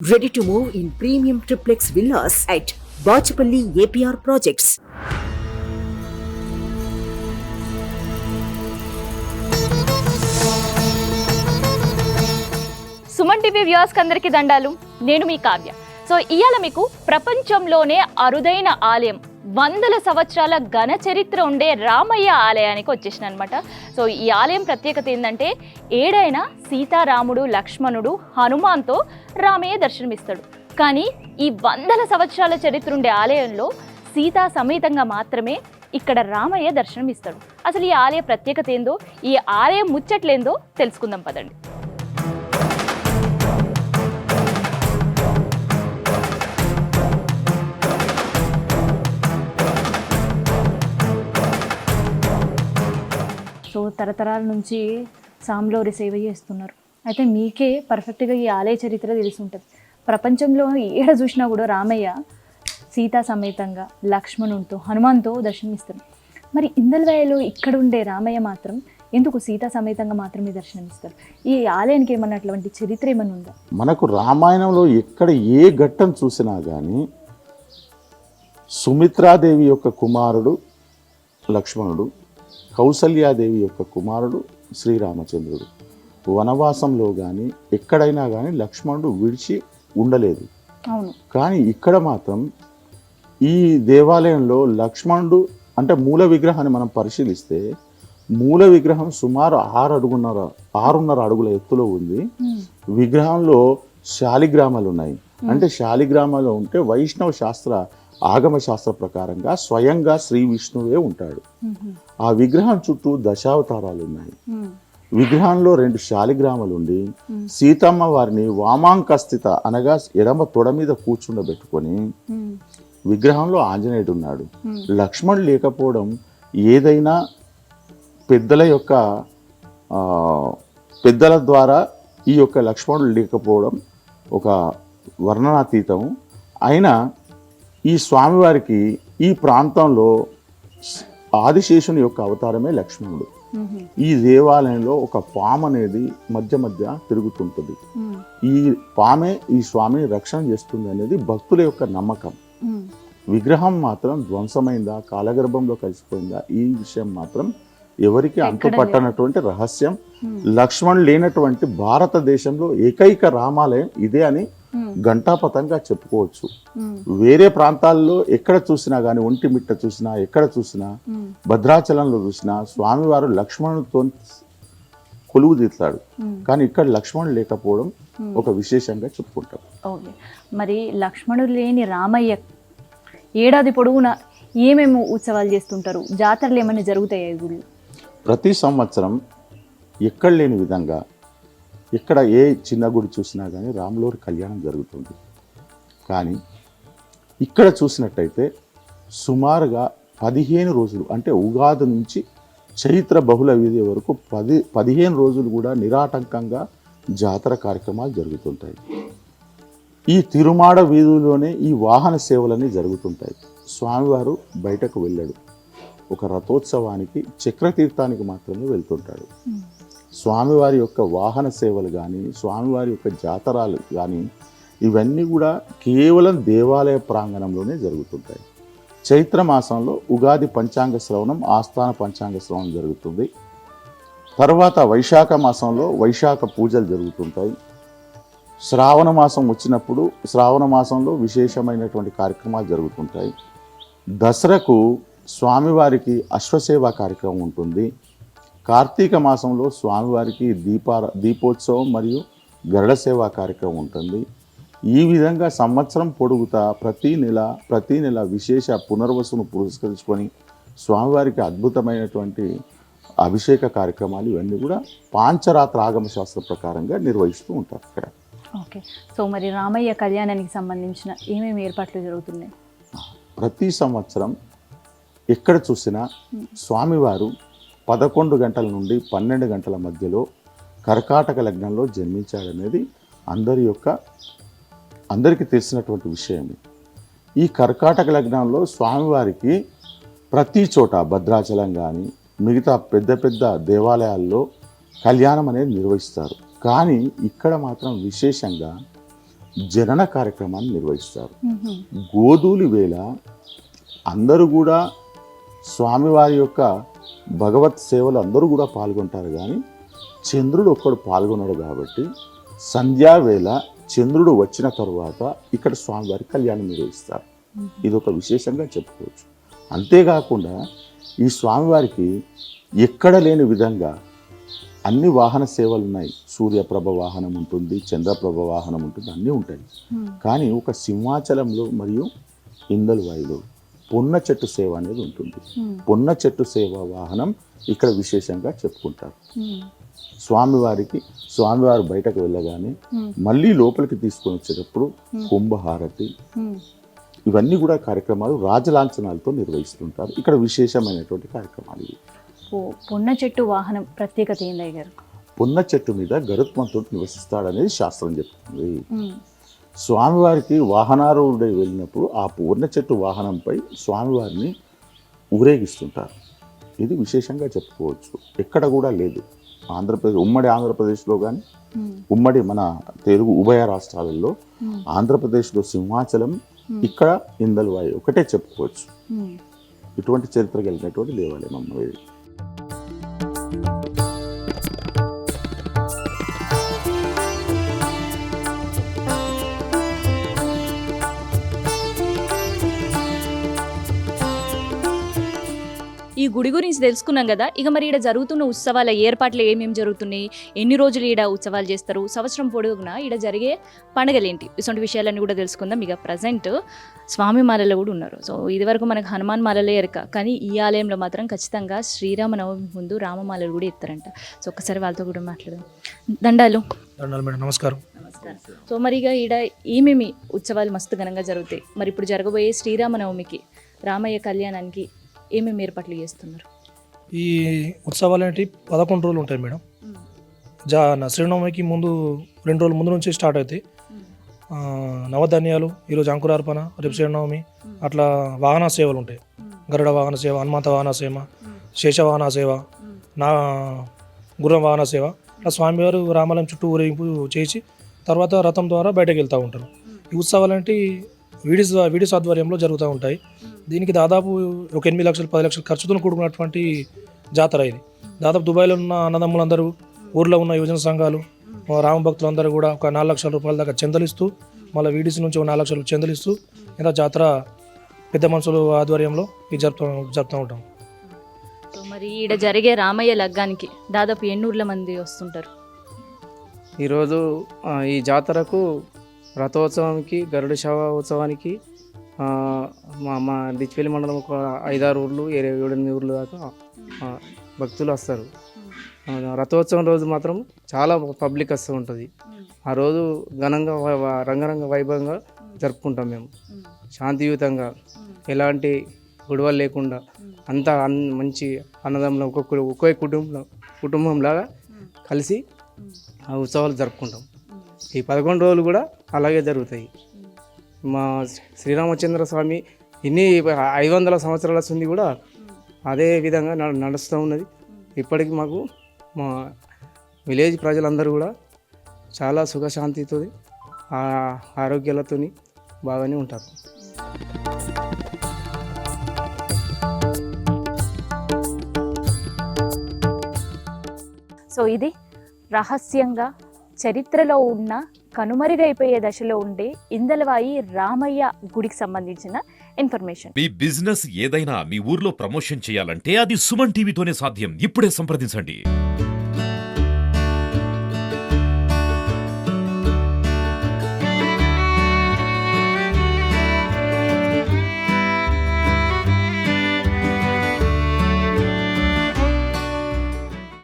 Ready to move in premium triplex villas at Bachupally APR projects Suman TV views అందరికీ దండాలు. నేను మీ Kavya. So ఇవాళ మీకు ప్రపంచంలోనే అరుదైన ఆలయం. వందల సంవత్సరాల ఘన చరిత్ర ఉండే రామయ్య ఆలయానికి వచ్చేసిన అనమాట సో ఈ ఆలయం ప్రత్యేకత ఏంటంటే ఏడైనా సీతారాముడు లక్ష్మణుడు హనుమాన్తో రామయ్య దర్శనమిస్తాడు. కానీ ఈ వందల సంవత్సరాల చరిత్ర ఉండే ఆలయంలో సీతా సమేతంగా మాత్రమే ఇక్కడ రామయ్య దర్శనమిస్తాడు. అసలు ఈ ఆలయ ప్రత్యేకత ఏందో ఈ ఆలయం ముచ్చట్లేందో తెలుసుకుందాం పదండి. సో తరతరాల నుంచి సాంబ్లోరి సేవ చేస్తున్నారు. అయితే మీకే పర్ఫెక్ట్గా ఈ ఆలయ చరిత్ర తెలిసి ఉంటుంది ప్రపంచంలో ఏడ చూసినా కూడా రామయ్య సీతా సమేతంగా లక్ష్మణునితో హనుమాన్తో దర్శనమిస్తారు. మరి ఇందల్వాయలో ఇక్కడ ఉండే రామయ్య మాత్రం ఎందుకు సీతా సమేతంగా మాత్రమే దర్శనమిస్తారు? ఈ ఆలయానికి ఏమన్నా అటువంటి చరిత్ర ఏమన్నా ఉందా? మనకు రామాయణంలో ఎక్కడ ఏ ఘట్టం చూసినా కానీ సుమిత్రాదేవి యొక్క కుమారుడు లక్ష్మణుడు కౌసల్యాదేవి యొక్క కుమారుడు శ్రీరామచంద్రుడు. వనవాసంలో కానీ ఎక్కడైనా కానీ లక్ష్మణుడు విడిచి ఉండలేదు. కానీ ఇక్కడ మాత్రం ఈ దేవాలయంలో లక్ష్మణుడు అంటే మూల విగ్రహాన్ని మనం పరిశీలిస్తే మూల విగ్రహం సుమారు ఆరు అడుగున్నర ఆరున్నర అడుగుల ఎత్తులో ఉంది. విగ్రహంలో శాలిగ్రామాలు ఉన్నాయి. అంటే శాలిగ్రామాలు ఉంటే వైష్ణవ శాస్త్ర ఆగమ శాస్త్ర ప్రకారంగా స్వయంగా శ్రీ విష్ణువే ఉంటాడు. ఆ విగ్రహం చుట్టూ దశావతారాలు ఉన్నాయి. విగ్రహంలో రెండు శాలిగ్రామాలు ఉండి. సీతమ్మ వారిని వామాంకస్థిత అనగా ఎడమ తొడ మీద కూర్చుండబెట్టుకొని విగ్రహంలో ఆంజనేయుడు ఉన్నాడు. లక్ష్మణుడు లేకపోవడం ఏదైనా పెద్దల యొక్క పెద్దల ద్వారా ఈ యొక్క లక్ష్మణుడు లేకపోవడం ఒక వర్ణనాతీతం అయినా ఈ స్వామివారికి ఈ ప్రాంతంలో ఆదిశేషుని యొక్క అవతారమే లక్ష్మణుడు. ఈ దేవాలయంలో ఒక పాము అనేది మధ్య మధ్య తిరుగుతుంటుంది. ఈ పామే ఈ స్వామిని రక్షణ చేస్తుంది అనేది భక్తుల యొక్క నమ్మకం. విగ్రహం మాత్రం ధ్వంసమైందా కాలగర్భంలో కలిసిపోయిందా ఈ విషయం మాత్రం ఎవరికి అంతుపట్టనటువంటి రహస్యం. లక్ష్మణ్ లేనటువంటి భారతదేశంలో ఏకైక రామాలయం ఇదే అని ఘంటాపథంగా చెప్పుకోవచ్చు. వేరే ప్రాంతాల్లో ఎక్కడ చూసినా కానీ ఒంటిమిట్ట చూసినా ఎక్కడ చూసినా భద్రాచలంలో చూసినా స్వామివారు లక్ష్మణుడితో కొలువు తీస్తాడు. కానీ ఇక్కడ లక్ష్మణుడు లేకపోవడం. ఒక విశేషంగా చెప్పుకుంటాం. ఓకే. మరి లక్ష్మణుడు లేని రామయ్య ఏడాది పొడవునా ఏమేమి ఉత్సవాలు చేస్తుంటారు? జాతరలు ఏమైనా జరుగుతాయి గుళ్ళు? ప్రతి సంవత్సరం ఎక్కడ లేని విధంగా ఇక్కడ ఏ చిన్న గుడి చూసినా కానీ రాములవారి కళ్యాణం జరుగుతుంది. కానీ ఇక్కడ చూసినట్టయితే సుమారుగా పదిహేను రోజులు అంటే ఉగాది నుంచి చైత్ర బహుళ వీధి వరకు పది పదిహేను రోజులు కూడా నిరాటంకంగా జాతర కార్యక్రమాలు జరుగుతుంటాయి. ఈ తిరుమాడ వీధుల్లోనే ఈ వాహన సేవలన్నీ జరుగుతుంటాయి. స్వామివారు బయటకు వెళ్ళాడు. ఒక రథోత్సవానికి చక్రతీర్థానికి మాత్రమే వెళ్తుంటాడు. స్వామివారి యొక్క వాహన సేవలు కానీ స్వామివారి యొక్క జాతరాలు కానీ ఇవన్నీ కూడా కేవలం దేవాలయ ప్రాంగణంలోనే జరుగుతుంటాయి. చైత్ర మాసంలో ఉగాది పంచాంగ శ్రవణం ఆస్థాన పంచాంగ శ్రవణం జరుగుతుంది. తర్వాత వైశాఖ మాసంలో వైశాఖ పూజలు జరుగుతుంటాయి. శ్రావణ మాసం వచ్చినప్పుడు శ్రావణ మాసంలో విశేషమైనటువంటి కార్యక్రమాలు జరుగుతుంటాయి. దసరకు స్వామివారికి అశ్వసేవ కార్యక్రమం ఉంటుంది. కార్తీక మాసంలో స్వామివారికి దీపార దీపోత్సవం మరియు గరుడ సేవా కార్యక్రమం ఉంటుంది. ఈ విధంగా సంవత్సరం పొడుగుతా ప్రతి నెల ప్రతి నెల విశేష పునర్వసును పురస్కరించుకొని స్వామివారికి అద్భుతమైనటువంటి అభిషేక కార్యక్రమాలు ఇవన్నీ కూడా పాంచరాత్ర ఆగమ శాస్త్ర ప్రకారంగా నిర్వహిస్తూ ఉంటారు ఇక్కడ. ఓకే. సో మరి రామయ్య కళ్యాణానికి సంబంధించిన ఏమేమి ఏర్పాట్లు జరుగుతున్నాయి? ప్రతి సంవత్సరం ఎక్కడ చూసినా స్వామివారు పదకొండు గంటల నుండి పన్నెండు గంటల మధ్యలో కర్కాటక లగ్నంలో జన్మించాడనేది అందరి యొక్క అందరికీ తెలిసినటువంటి విషయం ఈ కర్కాటక లగ్నంలో స్వామివారికి ప్రతి చోట భద్రాచలం కానీ మిగతా పెద్ద పెద్ద దేవాలయాల్లో కళ్యాణం అనేది నిర్వహిస్తారు. కానీ ఇక్కడ మాత్రం విశేషంగా జనన కార్యక్రమాన్ని నిర్వహిస్తారు. గోధూలి వేళ అందరూ కూడా స్వామివారి యొక్క భగవత్ సేవలు అందరూ కూడా పాల్గొంటారు కానీ చంద్రుడు ఒక్కడు పాల్గొన్నాడు కాబట్టి సంధ్యావేళ చంద్రుడు వచ్చిన తరువాత ఇక్కడ స్వామివారి కళ్యాణం నిర్వహిస్తారు. ఇది ఒక విశేషంగా చెప్పుకోవచ్చు. అంతేకాకుండా ఈ స్వామివారికి ఎక్కడ లేని విధంగా అన్ని వాహన సేవలు ఉన్నాయి. సూర్యప్రభ వాహనం ఉంటుంది చంద్రప్రభ వాహనం ఉంటుంది అన్నీ ఉంటాయి. కానీ ఒక సింహాచలంలో మరియు ఇందల్వాయిలో పొన్న చెట్టు సేవ అనేది ఉంటుంది. పొన్న చెట్టు సేవ వాహనం ఇక్కడ విశేషంగా చెప్పుకుంటారు. స్వామివారికి స్వామివారు బయటకు వెళ్ళగానే మళ్ళీ లోపలికి తీసుకొని వచ్చేటప్పుడు కుంభహారతి. ఇవన్నీ కూడా కార్యక్రమాలు రాజలాంఛనాలతో నిర్వహిస్తుంటారు. ఇక్కడ విశేషమైనటువంటి కార్యక్రమాలు ఇవి. పొన్న చెట్టు వాహనం ప్రత్యేకత ఏందయ్య గారు? పొన్న చెట్టు మీద గరుత్మంతుడు నివసిస్తాడనేది శాస్త్రం చెప్తుంది. స్వామివారికి వాహనారూఢుడై వెళ్ళినప్పుడు ఆ పూర్ణ చెట్టు వాహనంపై స్వామివారిని ఊరేగిస్తుంటారు. ఇది విశేషంగా చెప్పుకోవచ్చు. ఎక్కడ కూడా లేదు. ఆంధ్రప్రదేశ్ ఉమ్మడి ఆంధ్రప్రదేశ్లో కానీ ఉమ్మడి మన తెలుగు ఉభయ రాష్ట్రాలలో ఆంధ్రప్రదేశ్లో సింహాచలం ఇక్కడ ఇందల్వాయి. ఒకటే చెప్పుకోవచ్చు. ఇటువంటి చరిత్ర కలిగినటువంటి దేవాలయం అమ్మ గుడి గురించి తెలుసుకున్నాం కదా. ఇక మరి ఇక్కడ జరుగుతున్న ఉత్సవాల ఏర్పాట్లు ఏమేమి జరుగుతున్నాయి? ఎన్ని రోజులు ఈడ ఉత్సవాలు చేస్తారు? సంవత్సరం పొడుగునా ఈడ జరిగే పండుగలేంటి? ఇటువంటి విషయాలన్నీ కూడా తెలుసుకుందాం. ఇక ప్రజెంట్ స్వామి మాలలో కూడా ఉన్నారు. సో ఇదివరకు మనకు హనుమాన్ మాలలే ఎరక. కానీ ఈ ఆలయంలో మాత్రం ఖచ్చితంగా శ్రీరామ నవమి ముందు రామమాలలు కూడా ఎత్తారంట. సో ఒక్కసారి వాళ్ళతో కూడా మాట్లాడదాం. దండాలు. దండాలు మేడం నమస్కారం. నమస్కారం. సో మరి ఇక ఈడ ఏమేమి ఉత్సవాలు మస్తు ఘనంగా జరుగుతాయి? మరి ఇప్పుడు జరగబోయే శ్రీరామనవమికి రామయ్య కళ్యాణానికి ఏమేమి ఏర్పాట్లు చేస్తున్నారు? ఈ ఉత్సవాలు అనేవి పదకొండు రోజులు ఉంటాయి మేడం. జా శ్రీనవమికి శ్రీరామకి ముందు రెండు రోజుల ముందు నుంచి స్టార్ట్ అవుతాయి. నవధాన్యాలు ఈరోజు అంకురార్పణ రేపు శ్రీరామనవమి అట్లా వాహన సేవలు ఉంటాయి. గరుడ వాహన సేవ హనుమంత వాహన సేవ శేష వాహన సేవ నా గుర్రం వాహన సేవ అట్లా స్వామివారు రామాలయం చుట్టూ ఊరేగింపు చేసి తర్వాత రథం ద్వారా బయటకు వెళ్తూ ఉంటారు. ఈ ఉత్సవాలు అంటే వీడిస్ వీడిస్ ఆధ్వర్యంలో జరుగుతూ ఉంటాయి. దీనికి దాదాపు ఒక ఎనిమిది లక్షలు పది లక్షల ఖర్చుతో కూడుకున్నటువంటి జాతర ఇది. దాదాపు దుబాయ్లో ఉన్న అన్నదమ్ములందరూ ఊర్లో ఉన్న యువజన సంఘాలు రామ భక్తులందరూ కూడా ఒక నాలుగు లక్షల రూపాయల దాకా చెందలిస్తూ మళ్ళీ వీడిస్ నుంచి ఒక నాలుగు లక్షలు చెందలిస్తూ ఇలా జాతర పెద్ద మనుషులు ఆధ్వర్యంలో ఇది జరుపుతూ జరుపుతూ ఉంటాం. సో మరి ఈడ జరిగే రామయ్య లగ్గానికి దాదాపు ఎన్నూర్ల మంది వస్తుంటారు? ఈరోజు ఈ జాతరకు రథోత్సవానికి గరుడ శవ ఉత్సవానికి మా మా దిచ్చిపల్లి మండలం ఒక ఐదారు ఊర్లు ఏడు ఎనిమిది ఊర్లు దాకా భక్తులు వస్తారు. రథోత్సవం రోజు మాత్రం చాలా పబ్లిక్ వస్తూ ఉంటుంది. ఆ రోజు ఘనంగా రంగరంగ వైభవంగా జరుపుకుంటాం మేము. శాంతియుతంగా ఎలాంటి గొడవలు లేకుండా అంతా అన్ మంచి అన్నదమ్ములు ఒక్కొక్క ఒక్కొక్క కుటుంబం కుటుంబంలాగా కలిసి ఆ ఉత్సవాలు జరుపుకుంటాం. ఈ పదకొండు రోజులు కూడా అలాగే జరుగుతాయి. మా శ్రీరామచంద్ర స్వామి ఇన్ని ఐదు వందల సంవత్సరాల నుండి కూడా అదే విధంగా నడుస్తూ ఉన్నది. ఇప్పటికి మాకు మా విలేజ్ ప్రజలందరూ కూడా చాలా సుఖశాంతితో ఆరోగ్యాలతో బాగానే ఉంటారు. సో ఇది రహస్యంగా చరిత్రలో ఉన్న కనుమరుగైపోయే దశలో ఉండే ఇందలవాయి రామయ్య గుడికి సంబంధించిన ఇన్ఫర్మేషన్. మీ బిజినెస్ ఏదైనా మీ ఊర్లో ప్రమోషన్ చేయాలంటే అది సుమన్ టీవీతోనే సాధ్యం. ఇప్పుడే సంప్రదించండి.